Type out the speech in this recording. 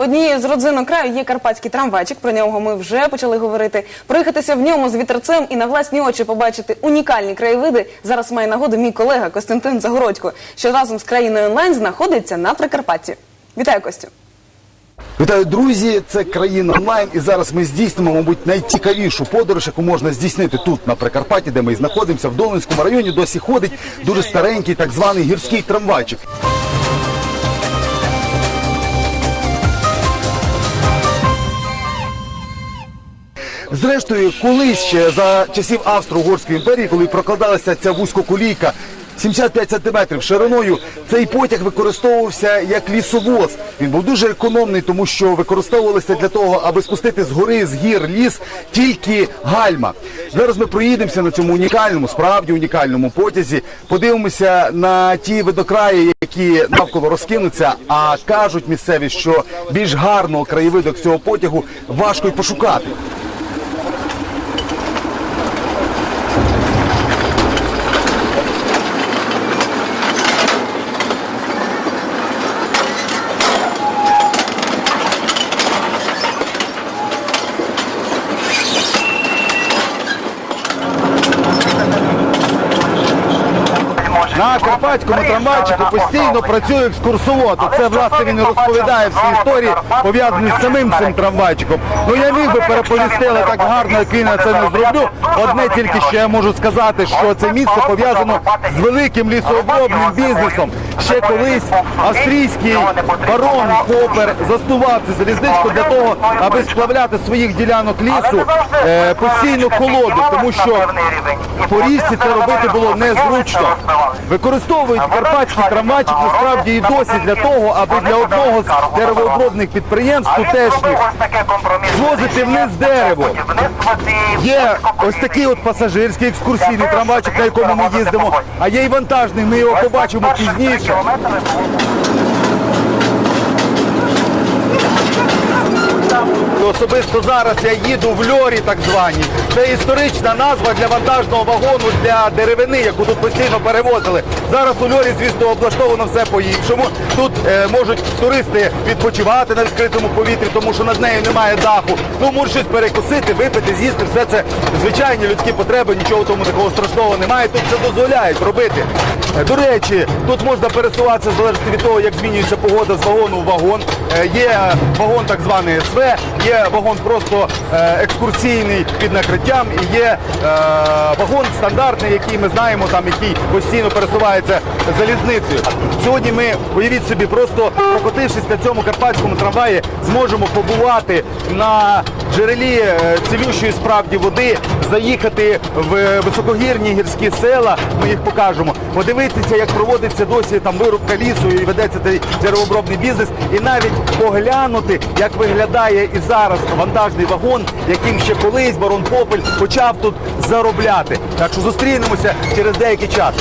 Однією з родзинок краю є карпатський трамвайчик. Про нього ми вже почали говорити. Проїхатися в ньому з вітерцем і на власні очі побачити унікальні краєвиди. Зараз має нагоду мій колега Костянтин Загородько, що разом з країною онлайн знаходиться на Прикарпатті. Вітаю, Костю. Вітаю, друзі! Це країна онлайн, і зараз ми здійснимо, мабуть, найцікавішу подорож, яку можна здійснити тут на Прикарпатті, де ми знаходимося в Долинському районі. Досі ходить дуже старенький так званий гірський трамвайчик. Зрештою, колись ще за часів Австро-Угорської імперії, коли прокладалася ця вузькоколійка 75 сантиметрів шириною, цей потяг використовувався як лісовоз. Він був дуже економний, тому що використовувалися для того, аби спустити з гори, з гір ліс тільки гальма. Зараз ми проїдемося на цьому унікальному, справді унікальному потязі. Подивимося на ті видокраї, які навколо розкинуться. А кажуть місцеві, що більш гарного краєвиду цього потягу важко й пошукати. На карпатському трамвайчику постійно працює екскурсовод. Це власне він розповідає всі історії, пов'язані з самим цим трамвайчиком. Ну я міг би переповісти, але так гарно, як він я це не зроблю. Одне тільки що я можу сказати, що це місце пов'язано з великим лісообробним бізнесом. Ще колись австрійський барон Попер заснував цю залізничку для того, аби сплавляти своїх ділянок лісу е, постійно колоду, тому що по річці це робити було незручно. Використовують карпатський трамвайчик насправді і досі для того, аби для одного з деревообробних підприємств тутешніх звозити вниз дерево. Є ось такий от пасажирський екскурсійний трамвайчик, на якому ми їздимо, а є і вантажний, ми його побачимо пізніше. Особисто зараз я їду в льорі, так звані. Це історична назва для вантажного вагону для деревини, яку тут постійно перевозили. Зараз у льорі, звісно, облаштовано все по-іншому. Тут е, можуть туристи відпочивати на відкритому повітрі, тому що над нею немає даху. Ну, можуть щось перекусити, випити, з'їсти. Все це звичайні людські потреби, нічого тому такого страшного немає. Тут це дозволяють робити. До речі, тут можна пересуватися в залежності від того, як змінюється погода з вагону в вагон. Е, Є вагон так званий СВ, є вагон просто е, екскурсійний під накриттям і є е, вагон стандартний, який ми знаємо, там який постійно пересувається залізницею. Сьогодні ми, уявіть собі, просто прокотившись на цьому карпатському трамваї, зможемо побувати на джерелі е, цілющої справді води, заїхати в високогірні гірські села. Ми їх покажемо. Подивитися, як проводиться досі там вирубка лісу і ведеться цей деревообробний бізнес, і навіть поглянути, як виглядає і зараз вантажний вагон, яким ще колись барон Попель почав тут заробляти. Так що зустрінемося через деякий час.